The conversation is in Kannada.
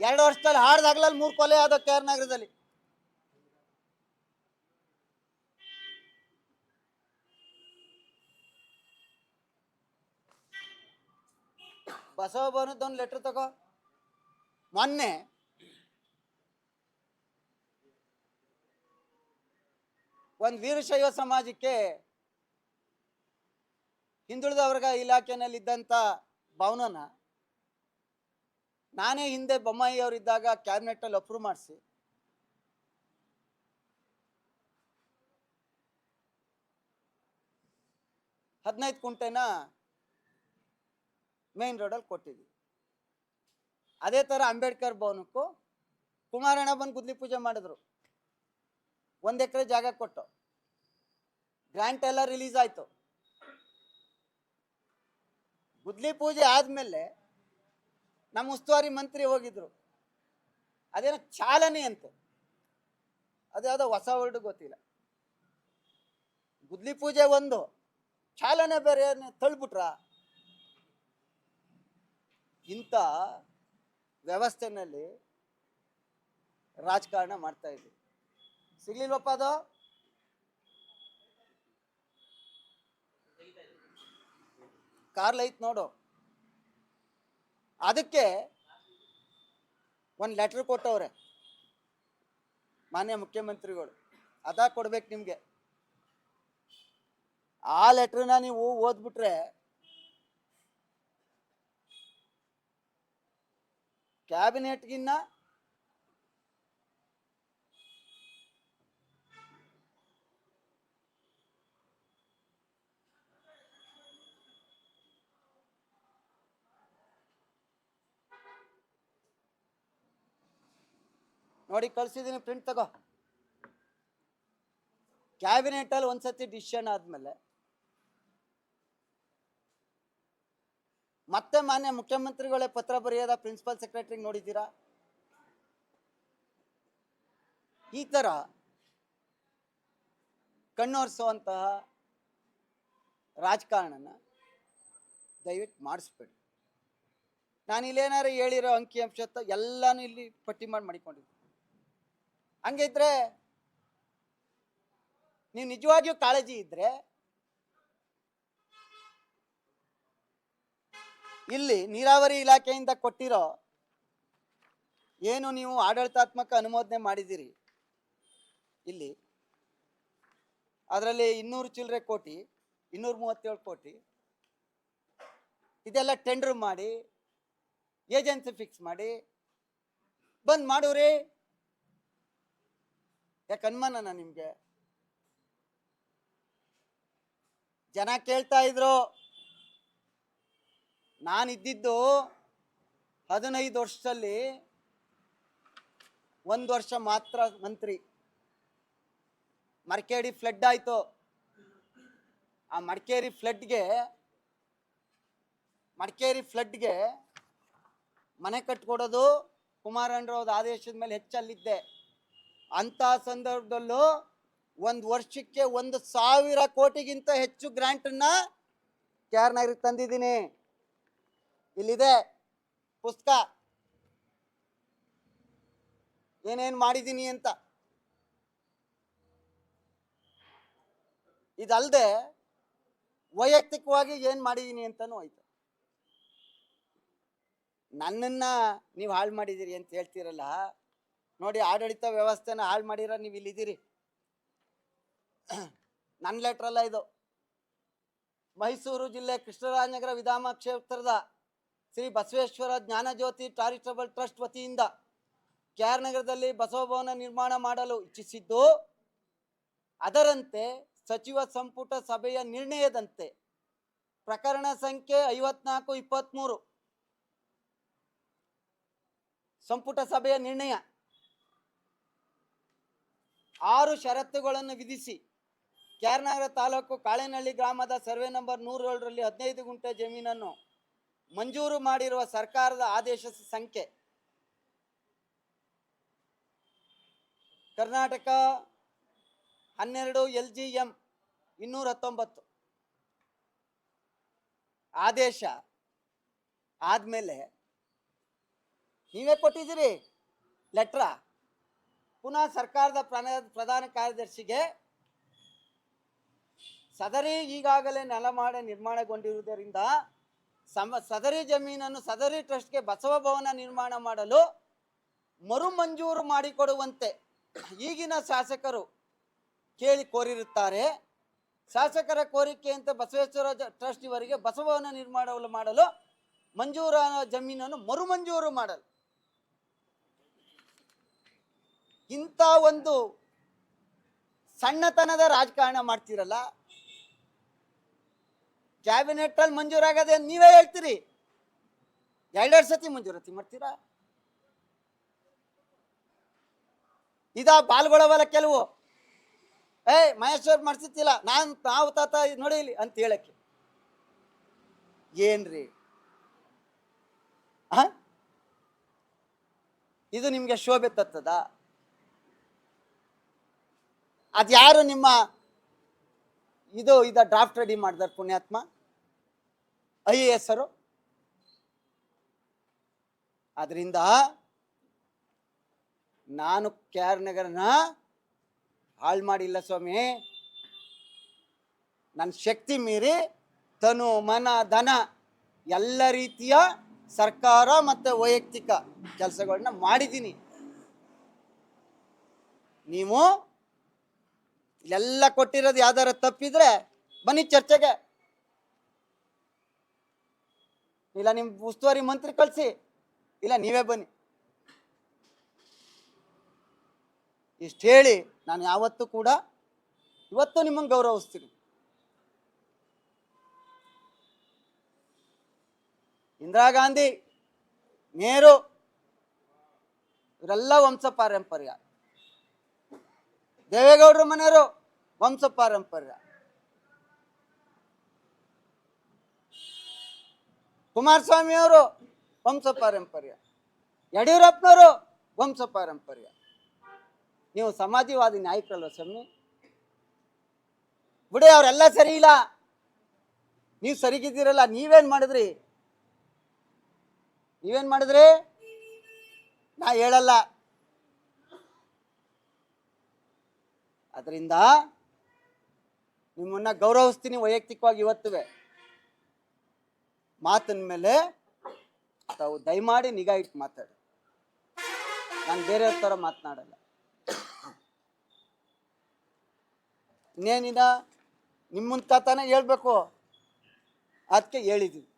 ಎರಡು ವರ್ಷದಲ್ಲಿ ಹಾಡ್ದಾಗ್ಲಲ್ಲಿ ಮೂರು ಕೊಲೆ ಆದ ಕೆ ಆರ್ ನಗರದಲ್ಲಿ. ಬಸವ ಭವನದೊಂದು ಲೆಟರ್ ತಗೋ. ಮೊನ್ನೆ ಒಂದು ವೀರಶೈವ ಸಮಾಜಕ್ಕೆ ಹಿಂದುಳಿದವರ್ಗ ಇಲಾಖೆನಲ್ಲಿ ಇದ್ದಂತ ಭವನನ ನಾನೇ ಹಿಂದೆ ಬೊಮ್ಮಾಯಿ ಅವರಿದ್ದಾಗ ಕ್ಯಾಬಿನೆಟ್ಟಲ್ಲಿ ಅಪ್ರೂವ್ ಮಾಡಿಸಿ. ಹದಿನೈದು ಕುಂಟೆನ ಮೇನ್ ರೋಡಲ್ಲಿ ಕೊಟ್ಟಿದ್ವಿ. ಅದೇ ಥರ ಅಂಬೇಡ್ಕರ್ ಭವನಕ್ಕೂ ಕುಮಾರಣ್ಣ ಬಂದು ಗುದ್ಲಿ ಪೂಜೆ ಮಾಡಿದ್ರು. ಒಂದು ಎಕರೆ ಜಾಗ ಕೊಟ್ಟು. ಗ್ರ್ಯಾಂಟ್ ಎಲ್ಲ ರಿಲೀಸ್ ಆಯಿತು. ಗುದ್ಲಿ ಪೂಜೆ ಆದಮೇಲೆ ನಮ್ಮ ಉಸ್ತುವಾರಿ ಮಂತ್ರಿ ಹೋಗಿದ್ರು. ಅದೇನೋ ಚಾಲನೆ ಅಂತೆ. ಅದ್ಯಾವುದೋ ಹೊಸ ವರ್ಡ್ ಗೊತ್ತಿಲ್ಲ. ಗುದ್ಲಿ ಪೂಜೆ ಒಂದು. ಚಾಲನೆ ಬೇರೆ ತಳ್ಬಿಟ್ರ? ಇಂಥ ವ್ಯವಸ್ಥೆನಲ್ಲಿ ರಾಜಕಾರಣ ಮಾಡ್ತಾ ಇದ್ವಿ. ಸಿಗ್ಲಿಲ್ವಪ್ಪ ಅದು? ಕಾರ್ಲ್ ಐತ್ ನೋಡು. ಅದಕ್ಕೆ ಒಂದು ಲೆಟ್ರ್ ಕೊಟ್ಟವ್ರೆ. ಮಾನ್ಯ ಮುಖ್ಯಮಂತ್ರಿಗಳು. ಅದ ಕೊಡ್ಬೇಕು ನಿಮಗೆ. ಆ ಲೆಟ್ರನ್ನ ನೀವು ಓದ್ಬಿಟ್ರೆ ಕ್ಯಾಬಿನೆಟ್ಗಿನ್ನ ನೋಡಿ ಕಳ್ಸಿದ್ದೀನಿ ಪ್ರಿಂಟ್ ತಗೋ. ಕ್ಯಾಬಿನೆಟಲ್ಲಿ ಒಂದ್ಸತಿ ಡಿಸಿಷನ್ ಆದಮೇಲೆ ಮತ್ತೆ ಮಾನ್ಯ ಮುಖ್ಯಮಂತ್ರಿಗಳೇ ಪತ್ರ ಬರೆಯೋದ ಪ್ರಿನ್ಸಿಪಲ್ ಸೆಕ್ರೆಟರಿಗೆ ನೋಡಿದ್ದೀರಾ? ಈ ಥರ ಕಣ್ಣೋರ್ಸುವಂತಹ ರಾಜಕಾರಣನ ದಯವಿಟ್ಟು ಮಾಡಿಸ್ಬೇಡಿ. ನಾನು ಇಲ್ಲೇನಾರು ಹೇಳಿರೋ ಅಂಕಿ ಅಂಶ ಎಲ್ಲಾನು ಇಲ್ಲಿ ಪಟ್ಟಿ ಮಾಡಿ ಮಾಡಿಕೊಂಡಿದ್ದೆ ಹಂಗಿದ್ರೆ ನೀವು ನಿಜವಾಗಿಯೂ ಕಾಳಜಿ ಇದ್ರೆ ಇಲ್ಲಿ ನೀರಾವರಿ ಇಲಾಖೆಯಿಂದ ಕೊಟ್ಟಿರೋ ಏನು ನೀವು ಆಡಳಿತಾತ್ಮಕ ಅನುಮೋದನೆ ಮಾಡಿದ್ದೀರಿ? ಇಲ್ಲಿ. ಅದರಲ್ಲಿ ಇನ್ನೂರು ಚಿಲ್ಲರೆ ಕೋಟಿ, ಇನ್ನೂರ ಮೂವತ್ತೇಳು ಕೋಟಿ. ಇದೆಲ್ಲ ಟೆಂಡರ್ ಮಾಡಿ, ಏಜೆನ್ಸಿ ಫಿಕ್ಸ್ ಮಾಡಿ, ಬಂದ್ ಮಾಡೂರಿ ಯಾಕೆ ಅನುಮಾನನ ನಿಮಗೆ? ಜನ ಕೇಳ್ತಾ ಇದ್ರು ನಾನಿದ್ದಿದ್ದು ಹದಿನೈದು ವರ್ಷದಲ್ಲಿ ಒಂದು ವರ್ಷ ಮಾತ್ರ ಮಂತ್ರಿ. ಮಡಿಕೇರಿ ಫ್ಲಡ್ ಆಯಿತು. ಆ ಮಡಿಕೇರಿ ಫ್ಲಡ್ಗೆ ಮಡಿಕೇರಿ ಫ್ಲಡ್ಗೆ ಮನೆ ಕಟ್ಕೊಡೋದು ಕುಮಾರಣ್ಣರವ್ರ ಆದೇಶದ ಮೇಲೆ ಹೆಚ್ಚಲ್ಲಿದ್ದೆ. ಅಂಥ ಸಂದರ್ಭದಲ್ಲೂ ಒಂದು ವರ್ಷಕ್ಕೆ ಒಂದು ಸಾವಿರ ಕೋಟಿಗಿಂತ ಹೆಚ್ಚು ಗ್ರ್ಯಾಂಟನ್ನ ನಗರಿಗೆ ತಂದಿದ್ದೀನಿ. ಇಲ್ಲಿದೆ ಪುಸ್ತಕ. ಏನೇನು ಮಾಡಿದ್ದೀನಿ ಅಂತ. ಇದಲ್ಲದೆ ವೈಯಕ್ತಿಕವಾಗಿ ಏನು ಮಾಡಿದ್ದೀನಿ ಅಂತಲೂ ಆಯ್ತು ನನ್ನನ್ನ ನೀವು ಹಾಳು ಮಾಡಿದ್ದೀರಿ ಅಂತ ಹೇಳ್ತೀರಲ್ಲ ನೋಡಿ ಆಡಳಿತ ವ್ಯವಸ್ಥೆನ ಹಾಳು ಮಾಡಿರ ನೀವು ಇಲ್ಲಿದ್ದೀರಿ. ನನ್ನ ಲೆಟ್ರಲ್ಲ ಇದು. ಮೈಸೂರು ಜಿಲ್ಲೆ ಕೃಷ್ಣರಾಜನಗರ ವಿಧಾಮ ಕ್ಷೇತ್ರದ ಶ್ರೀ ಬಸವೇಶ್ವರ ಜ್ಞಾನಜ್ಯೋತಿ ಚಾರಿಟಬಲ್ ಟ್ರಸ್ಟ್ ವತಿಯಿಂದ ಕೆ ಆರ್ ನಗರದಲ್ಲಿ ಬಸವಭವನ ನಿರ್ಮಾಣ ಮಾಡಲು ಇಚ್ಛಿಸಿದ್ದು, ಅದರಂತೆ ಸಚಿವ ಸಂಪುಟ ಸಭೆಯ ನಿರ್ಣಯದಂತೆ ಪ್ರಕರಣ ಸಂಖ್ಯೆ ಐವತ್ನಾಲ್ಕು ಇಪ್ಪತ್ತ್ಮೂರು ಸಂಪುಟ ಸಭೆಯ ನಿರ್ಣಯ. ಆರು ಷರತ್ತುಗಳನ್ನು ವಿಧಿಸಿ ಕ್ಯಾರ್ನಗರ ತಾಲೂಕು ಕಾಳೆನಹಳ್ಳಿ ಗ್ರಾಮದ ಸರ್ವೆ ನಂಬರ್ ನೂರೇಳರಲ್ಲಿ ಹದಿನೈದು ಗುಂಟೆ ಜಮೀನನ್ನು ಮಂಜೂರು ಮಾಡಿರುವ ಸರ್ಕಾರದ ಆದೇಶ ಸಂಖ್ಯೆ. ಕರ್ನಾಟಕ ಹನ್ನೆರಡು ಎಲ್ ಜಿ ಎಂ ಇನ್ನೂರ ಹತ್ತೊಂಬತ್ತು. ಆದೇಶ ಆದಮೇಲೆ ನೀವೇ ಕೊಟ್ಟಿದ್ದೀರಿ? ಲೆಟ್ರ? ಪುನಃ ಸರ್ಕಾರದ ಪ್ರಣ, ಪ್ರಧಾನ ಕಾರ್ಯದರ್ಶಿಗೆ ಸದರಿ ಈಗಾಗಲೇ ನೆಲಮಾಡ ನಿರ್ಮಾಣಗೊಂಡಿರುವುದರಿಂದ ಸಮ, ಸದರಿ ಜಮೀನನ್ನು ಸದರಿ ಟ್ರಸ್ಟ್ಗೆ ಬಸವ ಭವನ ನಿರ್ಮಾಣ ಮಾಡಲು ಮರುಮಂಜೂರು ಮಾಡಿಕೊಡುವಂತೆ ಈಗಿನ ಶಾಸಕರು ಕೇಳಿ ಕೋರಿರುತ್ತಾರೆ. ಶಾಸಕರ ಕೋರಿಕೆಯಂತೆ ಬಸವೇಶ್ವರ ಟ್ರಸ್ಟ್ ಇವರಿಗೆ ಬಸವಭವನ ನಿರ್ಮಾಣ ಮಾಡಲು ಮಂಜೂರ ಜಮೀನನ್ನು ಮರುಮಂಜೂರು ಮಾಡಲು. ಇಂಥ ಒಂದು ಸಣ್ಣತನದ ರಾಜಕಾರಣ ಮಾಡ್ತೀರಲ್ಲ? ಕ್ಯಾಬಿನೆಟ್ ಅಲ್ಲಿ ಮಂಜೂರಾಗದೆ ನೀವೇ ಹೇಳ್ತೀರಿ. ಎರಡೆರಡು ಸತಿ ಮಂಜೂರಾತಿ ಮಾಡ್ತೀರಾ? ಇದ ಬಾಲ್ಗೊಳವಲ್ಲ ಕೆಲವು. ಏ ಮಹೇಶ್ವರ್ ಮಾಡ್ಸಿತ್ತಿಲ್ಲ ನಾನು ನಾವು ತಾತ ನೋಡಿಲಿ ಅಂತ ಹೇಳಕ್ಕೆ. ಏನ್ರಿ? ಇದು ನಿಮ್ಗೆ ಶೋಭೆ ತತ್ತದ? ಅದ್ಯಾರು ನಿಮ್ಮ ಇದು, ಇದ ಡ್ರಾಫ್ಟ್ ರೆಡಿ ಮಾಡಿದಾರೆ ಪುಣ್ಯಾತ್ಮ? ಐ ಎ ಎಸ್ ಅದರಿಂದ ನಾನು ಕೆ ಆರ್ ನಗರನ ಹಾಳು ಮಾಡಿಲ್ಲ ಸ್ವಾಮಿ. ನನ್ನ ಶಕ್ತಿ ಮೀರಿ ತನು, ಮನ, ಧನ ಎಲ್ಲ ರೀತಿಯ ಸರ್ಕಾರ ಮತ್ತು ವೈಯಕ್ತಿಕ ಕೆಲಸಗಳನ್ನ ಮಾಡಿದ್ದೀನಿ. ನೀವು ಇಲ್ಲೆಲ್ಲ ಕೊಟ್ಟಿರೋದು ಯಾವ್ದಾರ ತಪ್ಪಿದ್ರೆ ಬನ್ನಿ ಚರ್ಚೆಗೆ. ಇಲ್ಲ ನಿಮ್ಮ ಉಸ್ತುವಾರಿ ಮಂತ್ರಿ ಕಳಿಸಿ. ಇಲ್ಲ, ನೀವೇ ಬನ್ನಿ. ಇಷ್ಟು ಹೇಳಿ ನಾನು ಯಾವತ್ತೂ ಕೂಡ ಇವತ್ತು ನಿಮ್ಮನ್ನು ಗೌರವಿಸ್ತೀನಿ. ಇಂದಿರಾ ಗಾಂಧಿ ನೇರು ಇವರೆಲ್ಲ ವಂಶ ಪಾರಂಪರ್ಯ. ದೇವೇಗೌಡರ ಮನೆಯವರು ವಂಶ ಪಾರಂಪರ್ಯ ಕುಮಾರಸ್ವಾಮಿ ಅವರು ವಂಶ ಪಾರಂಪರ್ಯ ಯಡಿಯೂರಪ್ಪನವರು ವಂಶ ಪಾರಂಪರ್ಯ ನೀವು ಸಮಾಜವಾದಿ ನಾಯಕರಲ್ವ ಸ್ವಾಮಿ? ಬಿಡಿ, ಅವರೆಲ್ಲ ಸರಿ ಇಲ್ಲ. ನೀವು ಸರಿಗಿದ್ದೀರಲ್ಲ, ನೀವೇನು ಮಾಡಿದ್ರಿ? ನೀವೇನು ಮಾಡಿದ್ರಿ? ನಾ ಹೇಳಲ್ಲ. ಅದರಿಂದ ನಿಮ್ಮನ್ನ ಗೌರವಿಸ್ತೀನಿ ವೈಯಕ್ತಿಕವಾಗಿ ಇವತ್ತುವೆ. ಮಾತಿನ ಮೇಲೆ ತಾವು ದಯಮಾಡಿ ನಿಗಾ ಇಟ್ಟು ಮಾತಾಡಿ. ನಾನು ಬೇರೆಯವ್ರ ಥರ ಮಾತನಾಡಲ್ಲ. ಇನ್ನೇನಿದ ನಿಮ್ಮಂತ ತಾನೇ ಹೇಳ್ಬೇಕು. ಅದಕ್ಕೆ ಹೇಳಿದ್ದೀವಿ